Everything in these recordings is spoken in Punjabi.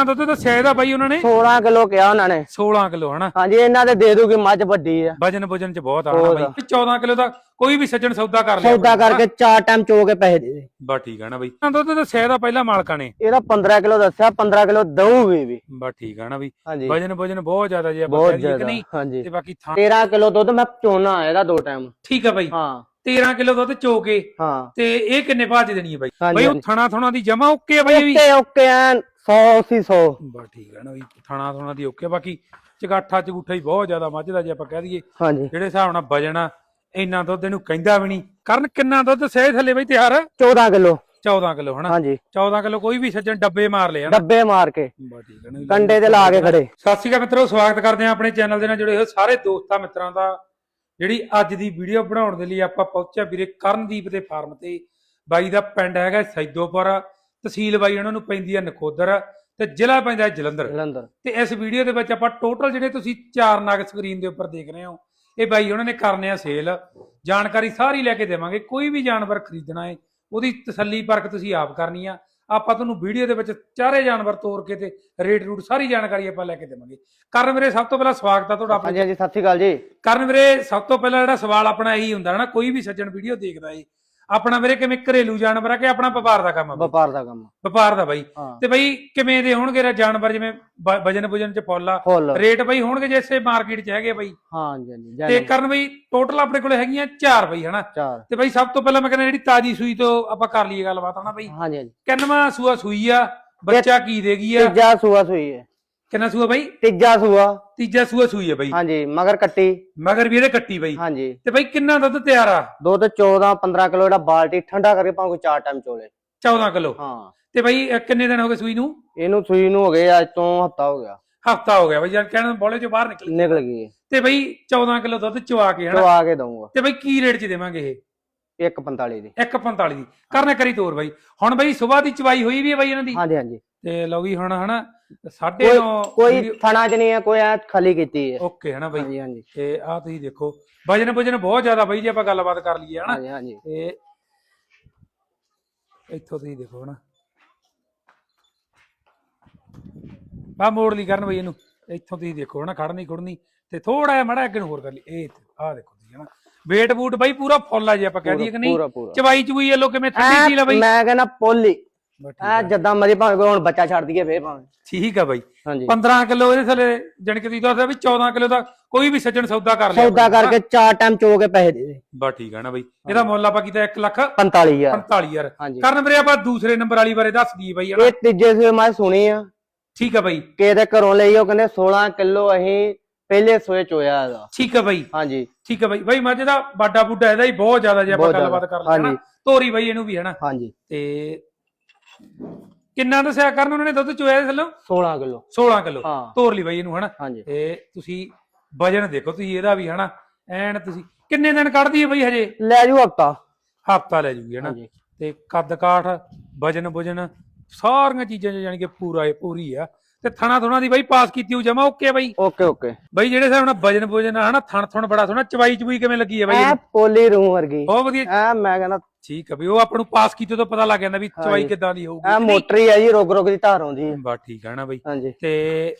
ਕਿੰਨਾ ਦੁੱਧ ਦੱਸਿਆ ਇਹਦਾ ਬਾਈ ਉਹਨਾਂ ਨੇ? 16 ਕਿਲੋ ਕਿਹਾ ਉਹਨਾਂ ਨੇ। 16 ਕਿਲੋ ਹਨਾ? ਹਾਂਜੀ ਇਹਨਾਂ ਦੇ ਦੇ ਦੂਗੀ ਮੱਝ ਵੱਡੀ ਆ। ਵਜਨ ਵਜਨ ਚ ਬਹੁਤ ਆ ਹਨਾ ਬਹੁਤ ਬਾਈ? ਆ। ਤੇ 14 ਕਿਲੋ ਦਾ ਕੋਈ ਵੀ ਸੱਜਣ ਸੌਦਾ ਕਰ ਲਿਆ ਸੌਦਾ ਕਰਕੇ ਚਾਰ ਟਾਈਮ ਚੋ ਕੇ ਪੈਸੇ ਦੇ ਦੇ। ਬਾ ਠੀਕ ਆ ਨਾ ਬਾਈ। ਦੁੱਧ ਦੱਸਿਆ ਇਹਦਾ ਪਹਿਲਾਂ ਮਾਲਕਾਂ ਨੇ? ਇਹਦਾ 15 ਕਿਲੋ ਦੱਸਿਆ 15 ਕਿਲੋ ਦਊਗੀ ਵੀ। ਬਾ ਠੀਕ ਆ ਨਾ ਬਾਈ। ਵਜਨ ਵਜਨ ਬਹੁਤ ਜ਼ਿਆਦਾ ਜੇ ਆਪਾਂ ਬਹੁਤ ਕਹਿ ਨਹੀਂ ਹਾਂਜੀ। ਤੇ ਬਾਕੀ ਥਾਂ 13 ਕਿਲੋ ਦੁੱਧ ਮੈਂ ਚੋਣਾ ਇਹਦਾ ਦੋ ਟਾਈਮ। ਠੀਕ ਆ ਬਾਈ। ਹਾਂ। 13 ਕਿਲੋ ਦੁੱਧ ਚੋ ਕੇ। ਹਾਂ। ਤੇ ਇਹ ਕਿੰਨੇ ਭਾਜ ਦੇਣੀ ਹੈ ਬਾਈ? ਬਾਈ ਉਹ। ਥਣਾ ਥਣਾ ਦੀ ਜਮਾ ਓਕੇ ਬਾਈ ਓਕੇ ਓਕੇ ਐਨ। 100 ਸੀ 100 ਬਾ ਠੀਕ ਆ ਨਾ ਬਾਈ ਥਣਾ ਥਣਾ ਦੀ ਓਕੇ ਆ। ਬਾਕੀ ਚਗਾਠਾ ਚਗੂਠਾ ਹੀ ਬਹੁਤ ਜ਼ਿਆਦਾ ਮੱਝ ਦਾ ਜੇ ਆਪਾਂ ਕਹਿ ਦਈਏ। ਹਾਂਜੀ। ਜਿਹੜੇ ਹਿਸਾਬ ਨਾਲ ਵਜਨ ਆ ਇੰਨਾ ਦੁੱਧ ਇਹਨੂੰ ਕਹਿੰਦਾ ਵੀ ਨਹੀਂ। ਕਰਨ ਕਿੰਨਾ ਦੁੱਧ ਸਹਿ ਥੱਲੇ ਬਈ ਤਿਆਰ? 14 ਕਿਲੋ। 14 ਕਿਲੋ ਹਨਾ? ਹਾਂਜੀ। 14 ਕਿਲੋ ਕੋਈ ਵੀ ਸੱਜਣ ਡੱਬੇ ਮਾਰ ਲਿਆ ਡੱਬੇ ਮਾਰ ਕੇ। ਬਾ ਠੀਕ ਆ ਨਾ ਕੰਡੇ ਤੇ ਲਾ ਕੇ ਖੜੇ। ਸਤਿ ਸ਼੍ਰੀ ਅਕਾਲ ਮਿੱਤਰੋ ਸਵਾਗਤ ਕਰਦੇ ਹਾਂ ਆਪਣੇ ਚੈਨਲ ਦੇ ਨਾਲ ਜੁੜੇ ਹੋਏ ਸਾਰੇ ਦੋਸਤਾਂ ਮਿੱਤਰਾਂ ਦਾ। ਜਿਹੜੀ ਅੱਜ ਦੀ ਵੀਡੀਓ ਬਣਾਉਣ ਦੇ ਲਈ ਆਪਾਂ ਪਹੁੰਚਿਆ ਵੀਰੇ ਕਰਨਦੀਪ ਦੇ ਫਾਰਮ ਤੇ। ਬਾਈ ਦਾ ਪਿੰਡ ਹੈਗਾ ਸੈਦੋਪੁਰ। ਤਹਿਸੀਲ ਬਾਈ ਉਹਨਾਂ ਨੂੰ ਪੈਂਦੀ ਹੈ ਨਖੋਦਰ ਤੇ ਜ਼ਿਲ੍ਹਾ ਪੈਂਦਾ ਹੈ ਜਲੰਧਰ। ਜਲੰਧਰ। ਤੇ ਇਸ ਵੀਡੀਓ ਦੇ ਵਿੱਚ ਆਪਾਂ ਟੋਟਲ ਜਿਹੜੇ ਤੁਸੀਂ ਚਾਰ ਨਗ ਸਕਰੀਨ ਦੇ ਉੱਪਰ ਦੇਖ ਰਹੇ ਹੋ ਇਹ ਬਾਈ ਉਹਨਾਂ ਨੇ ਕਰਨੇ ਆ ਸੇਲ ਜਾਣਕਾਰੀ ਸਾਰੀ ਲੈ ਕੇ ਦੇਵਾਂਗੇ ਕੋਈ ਵੀ ਜਾਨਵਰ ਖਰੀਦਣਾ ਹੈ ਉਹਦੀ ਤਸੱਲੀ ਪਰਖ ਤੁਸੀਂ ਆਪ ਕਰਨੀ ਆ। ਆਪਾਂ ਤੁਹਾਨੂੰ ਵੀਡੀਓ ਦੇ ਵਿੱਚ ਚਾਰੇ ਜਾਨਵਰ ਤੋੜ ਕੇ ਤੇ ਰੇਟ ਰੂਟ ਸਾਰੀ ਜਾਣਕਾਰੀ ਆਪਾਂ ਲੈ ਕੇ ਦੇਵਾਂਗੇ। ਕਰਨ ਵੀਰੇ ਸਭ ਤੋਂ ਪਹਿਲਾਂ ਸਵਾਗਤ ਆ ਤੁਹਾਡਾ ਆਪਣੇ ਹਾਂਜੀ ਹਾਂਜੀ ਸਤਿ ਸ਼੍ਰੀ ਅਕਾਲ ਜੀ। ਕਰਨ ਵੀਰੇ ਸਭ ਤੋਂ ਪਹਿਲਾਂ ਜਿਹੜਾ ਸਵਾਲ ਆਪਣਾ ਇਹੀ ਹੁੰਦਾ ਹੈ ਨਾ ਕੋਈ ਵੀ ਸੱਜਣ ਵੀਡੀਓ ਦੇਖਦਾ ਏ ਆਪਣਾ ਵੀਰੇ ਕਿਵੇਂ ਘਰੇਲੂ ਜਾਨਵਰ ਆ ਕਿ ਆਪਣਾ ਵਪਾਰ ਦਾ ਕੰਮ ਆ ਬਾਈ? ਵਪਾਰ ਦਾ ਕੰਮ ਵਪਾਰ ਦਾ ਬਾਈ। ਹਾਂ। ਤੇ ਬਾਈ ਕਿਵੇਂ ਦੇ ਹੋਣਗੇ ਰਾ ਜਾਨਵਰ ਜਿਵੇਂ ਵਜਨ ਵਜਨ ਚ ਫੁੱਲ ਆ? ਫੁੱਲ। ਰੇਟ ਬਈ ਹੋਣਗੇ ਜੈਸੇ ਮਾਰਕੀਟ 'ਚ ਹੈਗੇ ਬਈ? ਹਾਂ ਹਾਂਜੀ ਤੇ ਜੈ ਕਰਨ ਬਈ ਟੋਟਲ ਆਪਣੇ ਕੋਲੇ ਹੈਗੀਆਂ 4 ਬਈ ਹਨਾ? ਚਾਰ। ਤੇ ਬਈ ਸਭ ਤੋਂ ਪਹਿਲਾਂ ਮੈਂ ਕਹਿੰਦਾ ਜਿਹੜੀ ਤਾਜੀ ਸੂਈ ਤੋਂ ਆਪਾਂ ਕਰ ਲਈਏ ਗੱਲਬਾਤ ਹਨਾ ਬਈ? ਹਾਂਜੀ ਹਾਂਜੀ। ਕਿੰਨਵਾਂ ਸੂਆ ਸੂਈ ਆ? ਬੱਚਾ ਕੀ ਦੇਗੀ ਆ? ਤੀਜਾ ਸੂਆ ਸੂਈ ਹੈ। ਕਿੰਨਾ ਸੂਆ ਬਈ? ਤੀਜਾ ਸੂਆ। ਤੀਜਾ ਸੂਆ ਸੂਈ ਆ ਬਈ। ਹਾਂਜੀ ਮਗਰ ਕੱਟੀ। ਮਗਰ ਵੀ ਇਹਦੇ ਕੱਟੀ ਬਈ। ਹਾਂਜੀ। ਤੇ ਬਈ ਕਿੰਨਾ ਦੁੱਧ ਤਿਆਰ ਆ? ਦੁੱਧ 14 15 ਕਿਲੋ ਦਾ ਬਾਲਟੀ ਠੰਡਾ ਕਰਕੇ ਕੋਈ ਚਾਰ ਟਾਈਮ ਚੋਲੇ। 14 ਕਿਲੋ। ਹਾਂ। ਤੇ ਬਈ ਕਿੰਨੇ ਦਿਨ ਹੋ ਗਏ ਸੂਈ ਨੂੰ? ਇਹਨੂੰ ਸੂਈ ਨੂੰ ਹੋ ਗਏ ਅੱਜ ਤੋਂ ਹਫਤਾ ਹੋ ਗਿਆ। ਹਫਤਾ ਹੋ ਗਿਆ ਬਈ ਯਾਰ ਕਹਿਣ ਬੋਲੇ ਚੋਂ ਬਾਹਰ ਨਿਕਲ। ਨਿਕਲ ਗਈ ਹੈ। ਤੇ ਬਈ 14 ਕਿਲੋ ਦੁੱਧ ਚਵਾ ਕੇ ਹਨਾ? ਚਵਾ ਕੇ ਦਊਂਗਾ। ਤੇ ਬਈ ਕੀ ਰੇਟ 'ਚ ਦੇਵਾਂਗੇ ਇਹ? 145 ਦੀ। 145 ਦੀ। ਕਰਨੇ ਕਰੀ ਤੋਰ ਬਾਈ। ਹੁਣ ਬਈ ਸਵੇਰ ਦੀ ਚਵਾਈ ਹੋਈ ਵੀ ਹੈ ਬਾਈ ਇਹਨਾਂ ਦੀ? ਹਾਂਜੀ ਹਾਂਜੀ। ਤੇ ਲਓ ਵੀ ਹੁਣ ਹਨਾ ਸਾਢੇ ਕੋਈ ਨੌ ਕੋਈ ਥਣਾ ਚ ਨਹੀਂ ਹੈ ਕੋਈ ਐ ਖਾਲੀ ਕੀਤੀ ਹੈ ਓਕੇ ਹਨਾ ਬਾਈ। ਹਾਂਜੀ ਹਾਂਜੀ। ਤੇ ਆ ਤੁਸੀਂ ਦੇਖੋ ਵਜਨ ਵਜਨ ਬਹੁਤ ਜ਼ਿਆਦਾ ਬਾਈ ਜੇ ਆਪਾਂ ਗੱਲਬਾਤ ਕਰ ਲਈਏ ਹਨਾ। ਹਾਂਜੀ ਹਾਂਜੀ। ਤੇ ਇੱਥੋਂ ਤੁਸੀਂ ਦੇਖੋ ਹਨਾ। ਬਾ ਮੋੜ ਲਈ ਕਰਨ ਬਈ ਇਹਨੂੰ। ਇੱਥੋਂ ਤੁਸੀਂ ਦੇਖੋ ਹਨਾ ਖੜਨੀ ਖੁੜਨੀ ਤੇ ਥੋੜਾ ਜਿਹਾ ਮੜਾ ਅੱਗੇ ਨੂੰ ਹੋਰ ਕਰ ਲਈ। ਇਹ ਆ ਦੇਖੋ ਤੁਸੀਂ ਹਨਾ। ਵੇਟ ਬੂਟ ਬਾਈ ਪੂਰਾ ਫੁੱਲ ਆ ਜੇ ਆਪਾਂ ਕਹਿ ਦਈਏ ਕਿ ਨਹੀਂ। ਚਵਾਈ ਚੁਈ ਇਹ ਲੋ ਕਿਵੇਂ ਠੰਡੀ ਸੀ ਲਾ ਬਾਈ? ਮੈਂ ਕਹਿੰਦਾ ਪੋਲੀ। ਆ। ਜਦਾਂ ਮਰੀ ਭਾਵੇਂ ਕੋਈ ਹੁਣ ਬੱਚਾ ਛੱਡ ਦਈਏ ਫੇਰ ਭਾਵੇਂ। ਠੀਕ ਆ ਬਾਈ। ਹਾਂਜੀ। 15 ਕਿਲੋ ਇਹਦੇ ਥੱਲੇ ਜਣ ਕੇ ਤੁਸੀਂ ਦੱਸਦੇ ਵੀ 14 ਕਿਲੋ ਦਾ ਕੋਈ ਵੀ ਸੱਜਣ ਸੌਦਾ ਕਰ ਲਿਆ ਸੌਦਾ ਕਰਕੇ ਚਾਰ ਟਾਈਮ ਚੋ ਕੇ ਪੈਸੇ ਦੇ ਦੇ। ਬਾ ਠੀਕ ਆ ਨਾ ਬਾਈ। ਇਹਦਾ ਮੁੱਲ ਆਪਾਂ ਕੀਤਾ 1 ਲੱਖ 45000 45000 ਹਾਂਜੀ। ਕਰਨ ਵੀਰੇ ਆਪਾਂ ਦੂਸਰੇ ਨੰਬਰ ਵਾਲੀ ਬਾਰੇ ਦੱਸ ਦਈਏ ਬਾਈ ਇਹ ਤੀਜੇ ਸੂਏ ਮੈਂ ਸੁਣੀ ਆ। ਠੀਕ ਆ ਬਾਈ। ਕਿ ਇਹਦੇ ਘਰੋਂ ਲਈ ਉਹ ਕਹਿੰਦੇ 16 ਕਿਲੋ ਅਸੀਂ ਪਹਿਲੇ ਸੂਏ ਚੋਇਆ ਇਹਦਾ। ਠੀਕ ਆ ਬਾਈ। ਹਾਂਜੀ। ਠੀਕ ਆ ਬਾਈ। ਬਾਈ ਮੱਝ ਦਾ ਬਾਡਾ ਬੁੱਡਾ ਇਹਦਾ ਹੀ ਬਹੁਤ ਜ਼ਿਆਦਾ ਜੇ ਆਪਾਂ ਗੱਲਬਾਤ ਕਰ ਨਾ ਹਾਂਜੀ। ਤੋਰੀ ਬਾਈ ਇਹਨੂੰ ਵੀ ਹਨਾ? ਹਾਂਜੀ। ਤੇ ਕਿੰਨਾ ਦੱਸਿਆ ਕਰਨ ਉਹਨਾਂ ਨੇ ਦੁੱਧ ਚੋਇਆ ਥੱਲੋਂ? 16 ਕਿਲੋ। 16 ਕਿਲੋ। ਹਾਂ। ਤੋਰ ਲਈ ਬਾਈ ਇਹਨੂੰ ਹਨਾ? ਹਾਂਜੀ। ਤੇ ਤੁਸੀਂ ਵਜਨ ਦੇਖੋ ਤੁਸੀਂ ਇਹਦਾ ਵੀ ਹਨਾ? ਐਨ ਤੁਸੀਂ ਕਿੰਨੇ ਦਿਨ ਕੱਢਦੀ ਹੈ ਬਾਈ ਹਜੇ? ਲੈ ਜੂ ਹਫਤਾ। ਹਫਤਾ ਲੈ ਜੂਗੀ ਹਨਾ? ਹਾਂਜੀ। ਤੇ ਕੱਦ ਕਾਠ ਵਜਨ ਵਜਨ ਸਾਰੀਆਂ ਚੀਜ਼ਾਂ 'ਚ ਜਾਣੀ ਕਿ ਪੂਰਾ ਇਹ ਪੂਰੀ ਆ। ਤੇ ਥਣਾ ਥੁਣਾ ਦੀ ਬਾਈ ਪਾਸ ਕੀਤੀ ਹੋ ਜਮਾ ਓਕੇ ਬਾਈ? Okay okay. ਬਾਈ ਜਿਹੜੇ ਹਿਸਾਬ ਨਾਲ ਵਜਨ ਵਜਨ ਹਨਾ? ਥਣ ਥਣ ਬੜਾ ਸੋਹਣਾ ਚਵਾਈ ਚਵੂਈ ਕਿਵੇਂ ਲੱਗੀ ਹੈ ਬਾਈ ਐ ਇਹਨੂੰ? ਪੋਲੀ ਰੂ ਵਰਗੀ। ਬਹੁਤ ਵਧੀਆ। ਐ ਮੈਂ ਕਹਿੰਦਾ ਠੀਕ ਆ ਬਈ ਉਹ ਆਪਾਂ ਨੂੰ ਪਾਸ ਕੀਤੇ ਤੋਂ ਪਤਾ ਲੱਗ ਜਾਂਦਾ ਵੀ ਚਵਾਈ ਹਾਂਜੀ। ਕਿੱਦਾਂ ਦੀ ਹੋਊਗੀ ਮੋਟਰੀ ਆ ਜੀ ਰੁਕ ਰੁਕ ਦੀ ਧਾਰ ਆਉਂਦੀ ਹੈ। ਬਾ ਠੀਕ ਆ ਨਾ ਬਾਈ। ਹਾਂਜੀ। ਤੇ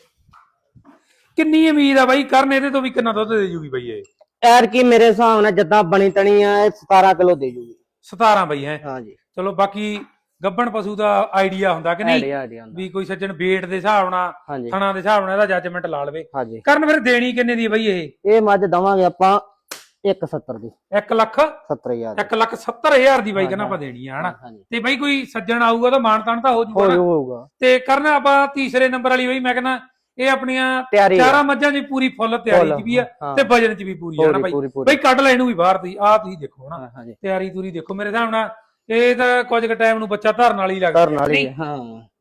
ਕਿੰਨੀ ਉਮੀਦ ਆ ਬਾਈ? ਕਰਨ ਇਹਦੇ ਤੋਂ ਵੀ ਕਿੰਨਾ ਦੁੱਧ ਦੇ ਜੂਗੀ ਬਾਈ ਇਹ? ਐਰ ਕੀ ਮੇਰੇ ਹਿਸਾਬ ਨਾਲ ਜਿੱਦਾਂ ਬਣੀ ਤਣੀ ਆ ਇਹ 17 ਕਿਲੋ ਦੇ ਜੂਗੀ। 17 ਬਾਈ ਹੈ? ਹਾਂਜੀ। ਚਲੋ ਬਾਕੀ ਗੱਬਣ ਪਸ਼ੂ ਦਾ ਆਈਡੀਆ ਹੁੰਦਾ ਕਿ ਨਹੀਂ? ਆਈਡੀਆ ਆਈਡੀਆ ਵੀ ਕੋਈ ਸੱਜਣ ਵੇਟ ਦੇ ਹਿਸਾਬ ਨਾਲ ਹਾਂਜੀ। ਥਣਾ ਦੇ ਹਿਸਾਬ ਨਾਲ ਇਹਦਾ ਜੱਜਮੈਂਟ ਲਾ ਲਵੇ। ਹਾਂਜੀ। ਕਰਨ ਫਿਰ ਦੇਣੀ ਕਿੰਨੇ ਦੀ ਹੈ ਬਾਈ ਇਹ? ਇਹ ਮੱਝ ਦਵਾਂਗੇ ਆਪਾਂ 170 ਦੀ। 1 ਲੱਖ? 70000 ਦੀ। 1 ਲੱਖ 70 ਹਜ਼ਾਰ ਦੀ ਬਾਈ ਕਹਿੰਦਾ। ਆਪਾਂ ਦੇਣੀ ਆ ਹਨਾ? ਤੇ ਬਾਈ ਕੋਈ ਸੱਜਣ ਆਊਗਾ ਤਾਂ ਮਾਨ ਤਾਨ ਤਾਂ ਹੋ ਹੋ ਜੂਗਾ ਨਾ। ਜੂ ਹੋਊਗਾ। ਤੇ ਕਰਨ ਆਪਾਂ ਤੀਸਰੇ ਨੰਬਰ ਵਾਲੀ ਬਾਈ ਮੈਂ ਕਹਿੰਦਾ ਇਹ ਆਪਣੀਆਂ ਆ। ਚਾਰਾਂ ਮੱਝਾਂ ਦੀ ਪੂਰੀ ਫੁੱਲ ਤਿਆਰੀ ਚ ਵੀ ਆ। ਤੇ ਵਜਨ ਚ ਵੀ ਪੂਰੀ ਆ ਨਾ ਬਾਈ? ਬਾਈ ਕੱਢ ਲੈ ਇਹਨੂੰ ਵੀ ਬਾਹਰ ਦੀ ਆਹ ਤੁਸੀਂ ਦੇਖੋ ਨਾ ਹਾਂ, ਹਾਂਜੀ ਤਿਆਰੀ ਤੂਰੀ ਦੇਖੋ ਮੇਰੇ ਹਿਸਾਬ ਨਾਲ ਇਹ ਤਾਂ ਕੁਝ ਕੁ ਟਾਈਮ ਨੂੰ ਬੱਚਾ ਧਰਨ ਵਾਲੀ ਲੱਗਦਾ ਧਰਨ ਵਾਲੀ ਹੈ,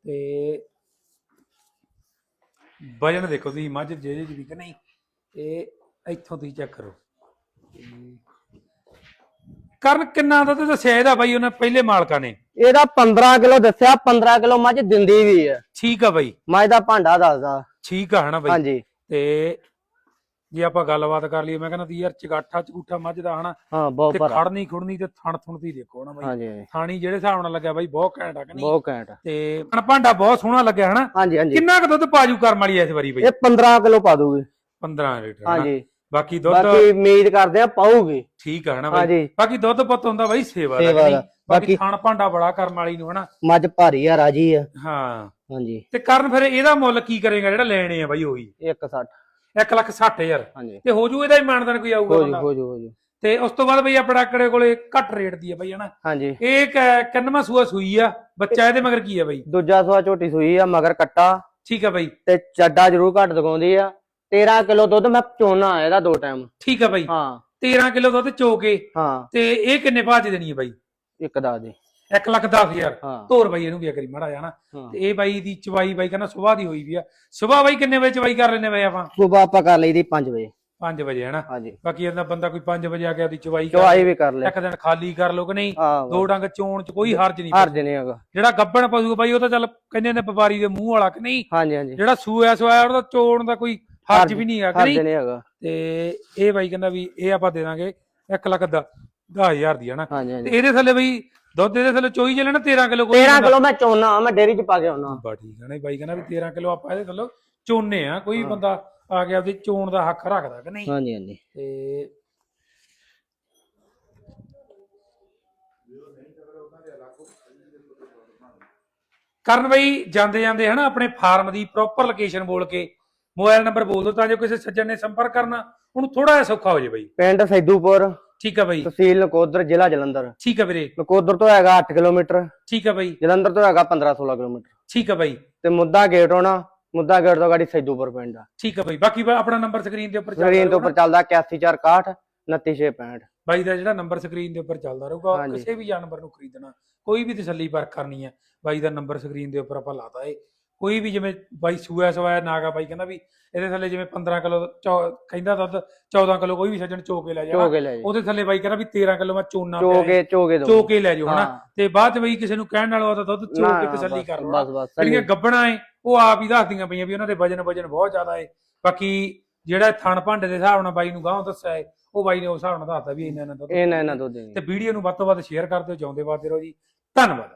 ਤੇ ਵਜਨ ਦੇਖੋ ਤੁਸੀਂ ਮੱਝ ਜਿਹੜੇ ਚ ਵੀ ਕਿ ਨਹੀਂ ਇਹ ਇੱਥੋਂ ਤੁਸੀਂ ਚੈੱਕ ਕਰੋ। ਕਰਨ ਕਿੰਨਾ ਦਾ ਤੇ ਦੱਸਿਆ ਇਹਦਾ ਬਾਈ ਉਹਨਾਂ ਪਹਿਲੇ ਮਾਲਕਾਂ ਨੇ? ਇਹਦਾ 15 ਕਿਲੋ ਦੱਸਿਆ 15 ਕਿਲੋ ਮੱਝ ਦਿੰਦੀ ਵੀ ਹੈ ਠੀਕ ਆ ਬਾਈ। ਮੱਝ ਦਾ ਭਾਂਡਾ ਦੱਸਦਾ। ਠੀਕ ਆ ਹਨਾ ਬਾਈ? ਹਾਂਜੀ। ਤੇ ਜੇ ਆਪਾਂ ਗੱਲਬਾਤ ਕਰ ਲਈਏ ਮੈਂ ਕਹਿੰਦਾ ਤੀ ਯਾਰ ਚਗਾਠਾ ਚਗੂਠਾ ਮੱਝ ਦਾ ਹਨਾ? ਹਾਂ ਬਹੁਤ ਤੇ ਭਰਾ। ਖੜਨੀ ਖੁੜਨੀ ਤੇ ਥਣ ਥੁਣ ਦੀ ਦੇਖੋ ਨਾ ਬਾਈ? ਹਾਂਜੀ। ਹਾਂਜੀ ਥਾਣੀ ਜਿਹੜੇ ਹਿਸਾਬ ਨਾਲ ਲੱਗਿਆ ਬਾਈ ਬਹੁਤ ਘੈਂਟ ਆ ਕਿ ਨਹੀਂ? ਬਹੁਤ ਘੈਂਟ ਆ। ਤੇ ਹਣ ਭਾਂਡਾ ਬਹੁਤ ਸੋਹਣਾ ਲੱਗਿਆ ਹਨਾ? ਹਾਂਜੀ ਹਾਂਜੀ। ਕਿੰਨਾ ਕੁ ਦੁੱਧ ਪਾਜੂ ਕਰਮ ਵਾਲੀ ਇਸ ਵਾਰੀ ਬਾਈ? ਇਹ 15 ਕਿਲੋ ਪਾ ਦੂਗੀ। 15 ਲੀਟਰ ਹਨਾ? ਹਾਂਜੀ। ਬਾਕੀ ਦੁੱਧ ਬਾਕੀ ਉਮੀਦ ਕਰਦੇ ਆ ਪਾਊਗੀ। ਠੀਕ ਆ ਹਨਾ ਬਾਈ? ਹਾਂਜੀ। ਬਾਕੀ ਦੁੱਧ ਪੁੱਤ ਹੁੰਦਾ ਬਾਈ ਸੇਵਾ ਦਾ ਸੇਵਾ ਨਹੀਂ? ਦਾ। ਬਾਕੀ ਬਾਕੀ- ਥਣ ਭਾਂਡਾ ਬੜਾ ਕਰਮ ਵਾਲੀ ਨੂੰ ਹਨਾ? ਮੱਝ ਭਾਰੀ ਆ ਰਾਜੀ ਆ। ਹਾਂ। ਹਾਂਜੀ। ਤੇ ਕਰਨ ਫਿਰ ਇਹਦਾ ਮੁੱਲ ਕੀ ਕਰੇਗਾ ਜਿਹੜਾ ਲੈਣੇ ਆ ਬਾਈ ਉਹੀ? 160 1 ਲੱਖ 60000 ਹਾਂਜੀ। ਤੇ ਹੋ ਜੂ ਇਹਦਾ ਹੀ ਮਾਨਦਾਨ ਕੋਈ ਆਊਗਾ ਹੋ ਜੂ ਬੰਦਾ? ਹੋ ਜੂ ਹੋ ਜੂ। ਤੇ ਉਸ ਤੋਂ ਬਾਅਦ ਬਈ ਆਪਣਾ ਕਿਹੜੇ ਕੋਲੇ ਘੱਟ ਰੇਟ ਦੀ ਆ ਬਈ ਹਨਾ? ਹਾਂਜੀ। ਇਹ ਕ- ਕਿੰਨਵਾਂ ਸੂਆ ਸੂਈ ਆ? ਬੱਚਾ ਇਹਦੇ ਮਗਰ ਕੀ ਆ ਬਈ? ਦੂਜਾ ਸਵਾ ਝੋਟੀ ਸੂਈ ਆ ਮਗਰ ਕੱਟਾ। ਠੀਕ ਆ ਬਈ। ਤੇ ਚੱਡਾ ਜ਼ਰੂਰ ਘੱਟ ਦਿਖਾਉਂਦੀ ਆ। 13 ਕਿਲੋ ਦੁੱਧ ਮੈਂ ਚੋਣਾ ਇਹਦਾ ਦੋ ਟਾਈਮ ਠੀਕ ਆ ਬਈ। ਹਾਂ। 13 ਕਿਲੋ ਦੁੱਧ ਚੋ ਕੇ ਹਾਂ। ਤੇ ਇਹ ਕਿੰਨੇ ਭਾਅ ਚ ਦੇਣੀ ਆ ਬਈ? ਇੱਕ ਦਾ ਦੇ। 1 ਲੱਖ 10000 ਹਾਂ। ਤੋਰ ਬਈ ਇਹਨੂੰ ਵੀ ਕਰੀ ਮਾੜਾ ਜਾਣਾ ਹਾਂ। ਤੇ ਇਹ ਬਾਈ ਦੀ ਚਵਾਈ ਬਾਈ ਕਹਿੰਦਾ ਸਵੇਰ ਦੀ ਹੋਈ ਵੀ ਆ। ਸਵੇਰ ਬਾਈ ਕਿੰਨੇ ਵਜੇ ਚਵਾਈ ਕਰ ਲੈਨੇ ਬਈ ਆਪਾਂ? ਸੁਬਾ ਆਪਾਂ ਕਰ ਲਈਦੀ 5 ਵਜੇ। 5 ਵਜੇ ਹਨਾ। ਹਾਂਜੀ। ਬਾਕੀ ਇਹਦਾ ਬੰਦਾ ਕੋਈ 5 ਵਜੇ ਆ ਕੇ ਉਹਦੀ ਚਵਾਈ ਕਰ ਚਵਾਈ ਵੀ ਕਰ ਲੈ ਇੱਕ ਦਿਨ ਖਾਲੀ ਕਰ ਲੋ ਕਿ ਨਹੀਂ? ਹਾਂ। ਦੋ ਡੰਗ ਚੋਣ ਚ ਕੋਈ ਹਰਜ ਨਹੀਂ ਹਰਜ ਨਹੀਂ ਹੈਗਾ। ਜਿਹੜਾ ਗੱਬਣ ਪਸ਼ੂ ਬਾਈ ਉਹ ਤਾਂ ਚੱਲ ਕਹਿੰਦੇ ਨੇ ਵਪਾਰੀ ਦੇ ਮੂੰਹ ਵਾਲਾ ਕਿ ਨਹੀਂ? ਹਾਂਜੀ ਹਾਂਜੀ। ਜਿਹੜਾ ਸੂਆ ਸਵਾਇਆ ਉਹਦਾ ਚੋਣ ਦਾ ਕੋਈ ਹਰਜ ਵੀ ਨਹੀਂ ਹੈਗਾ ਕਿ ਹਰਜ ਨਹੀਂ ਹੈਗਾ। ਤੇ ਇਹ ਬਾਈ ਕਹਿੰਦਾ ਵੀ ਇਹ ਆਪਾਂ ਦੇ ਦਾਂਗੇ 1 ਲੱਖ ਦਾ 10000 ਦੀ ਹਨਾ ਤੇ ਇਹਦੇ ਥੱਲੇ ਬਈ ਦੁੱਧ ਇਹਦੇ ਥੱਲੇ ਚੋਈ ਚੱਲੇ ਨਾ 13 ਕਿਲੋ ਕੋਈ 13 ਕਿਲੋ ਮੈਂ ਚੋਣਾ ਮੈਂ ਡੇਰੀ ਚ ਪਾ ਕੇ ਆਉਣਾ ਬਾ ਠੀਕ ਹੈ ਨਾ ਬਾਈ ਕਹਿੰਦਾ ਵੀ 13 ਕਿਲੋ ਆਪਾਂ ਇਹਦੇ ਥੱਲੇ ਚੋਨੇ ਆ ਕੋਈ ਬੰਦਾ ਆ ਗਿਆ ਉਹਦੀ ਚੋਣ ਦਾ ਹੱਕ ਰੱਖਦਾ ਕਿ ਨਹੀਂ? ਹਾਂਜੀ ਹਾਂਜੀ। ਤੇ ਕਰਨ ਬਈ ਜਾਂਦੇ ਜਾਂਦੇ ਹਨਾ ਆਪਣੇ ਫਾਰਮ ਦੀ ਪ੍ਰੋਪਰ ਲੋਕੇਸ਼ਨ ਬੋਲ ਕੇ ਮੋਬਾਈਲ ਨੰਬਰ ਬੋਲ ਦਿਓ ਤਾਂ ਜੇ ਕਿਸੇ ਸੱਜਣ ਨੇ ਸੰਪਰਕ ਕਰਨਾ ਉਹਨੂੰ ਥੋੜਾ ਜਿਹਾ ਸੌਖਾ ਹੋ ਜੇ ਬਈ। ਪਿੰਡ ਸੈਦੂਪੁਰ ਠੀਕ ਆ ਬਈ। ਤਹਿਸੀਲ ਨਕੋਦਰ ਜ਼ਿਲ੍ਹਾ ਜਲੰਧਰ। ਠੀਕ ਆ ਵੀਰੇ। ਨਕੋਦਰ ਤੋਂ ਹੈਗਾ 8 ਕਿਲੋਮੀਟਰ ਠੀਕ ਆ ਬਈ। ਜਲੰਧਰ ਤੋਂ ਹੈਗਾ 15 16 ਕਿਲੋਮੀਟਰ। ਠੀਕ ਆ ਬਈ। ਤੇ ਮੁੱਦਾ ਗੇਟ ਹੋਣਾ ਮੁੱਦਾ ਗੇਟ ਤੋਂ ਗਾੜੀ ਸੈਦੂਪੁਰ ਪਿੰਡ ਆ। ਠੀਕ ਆ ਬਈ। ਬਾਕੀ ਆਪਣਾ ਨੰਬਰ ਸਕਰੀਨ ਦੇ ਉੱਪਰ ਚੱਲਦਾ ਸਕਰੀਨ ਤੋਂ ਰਹੂਗਾ ਉੱਪਰ ਚੱਲਦਾ 8161 29665 ਬਾਈ ਦਾ ਜਿਹੜਾ ਨੰਬਰ ਸਕਰੀਨ ਦੇ ਉੱਪਰ ਚੱਲਦਾ ਰਹੂਗਾ ਹਾਂਜੀ। ਕਿਸੇ ਵੀ ਜਾਨਵਰ ਨੂੰ ਖਰੀਦਣਾ ਕੋਈ ਵੀ ਤਸੱਲੀ ਪਰਖ ਕਰਨੀ ਹੈ ਬਾਈ ਦਾ ਨੰਬਰ ਸਕਰੀਨ ਦੇ ਉੱਪਰ ਆਪਾਂ ਲਾਤਾ ਏ। ਕੋਈ ਵੀ ਜਿਵੇਂ ਬਾਈ ਸੂਆ ਸਵਾਇਆ ਨਾਗਾ ਬਾਈ ਕਹਿੰਦਾ ਵੀ ਇਹਦੇ ਥੱਲੇ ਜਿਵੇਂ 15 ਕਿਲੋ ਕਹਿੰਦਾ ਦੁੱਧ 14 ਕਿਲੋ ਕੋਈ ਵੀ ਸੱਜਣ ਚੋ ਕੇ ਲੈ ਚੋ ਜਾਣਾ ਕੇ ਲੈ ਜੀ। ਉਹਦੇ ਥੱਲੇ ਬਾਈ ਕਹਿੰਦਾ ਵੀ 13 ਕਿਲੋ ਮੈਂ ਚੋਨਾ ਪਿਆ ਏ, ਕੇ ਚੋ ਕੇ ਦੋ ਚੋ ਕੇ ਲੈ ਜਾਓ ਹਨਾ। ਹਾਂ। ਤੇ ਬਾਅਦ ਚ ਬਈ ਕਿਸੇ ਨੂੰ ਕਹਿਣ ਨਾਲ ਉਹਦਾ ਦੁੱਧ ਚੋ ਨਾ, ਕੇ ਨਾ, ਤਸੱਲੀ ਕਰ ਲਓ ਬਸ ਬਸ ਜਿਹੜੀਆਂ। ਗੱਬਣਾ ਏ ਉਹ ਆਪ ਹੀ ਦੱਸਦੀਆਂ ਪਈਆਂ ਵੀ ਉਹਨਾਂ ਦੇ ਵਜਨ ਵਜਨ ਬਹੁਤ ਜ਼ਿਆਦਾ ਏ। ਬਾਕੀ ਜਿਹੜਾ ਥਣ ਭਾਂਡੇ ਦੇ ਹਿਸਾਬ ਨਾਲ ਬਾਈ ਨੂੰ ਗਾਂਹ ਦੱਸਿਆ ਏ ਉਹ ਬਾਈ ਨੇ ਉਸ ਹਿਸਾਬ ਨਾਲ ਦੱਸਤਾ ਵੀ ਇੰਨਾ ਇੰਨਾ ਦੁੱਧ ਇਹਨਾਂ ਇਹਨਾਂ ਦੁੱਧ ਦੇ ਤੇ ਵੀਡੀਓ ਨੂੰ ਵੱਧ ਤੋਂ ਵੱਧ ਸ਼ੇਅਰ ਕਰ ਦਿਓ ਚਾਹੁੰਦੇ ਵਾਦੇ ਰਹੋ ਜੀ। ਧੰਨਵਾਦ।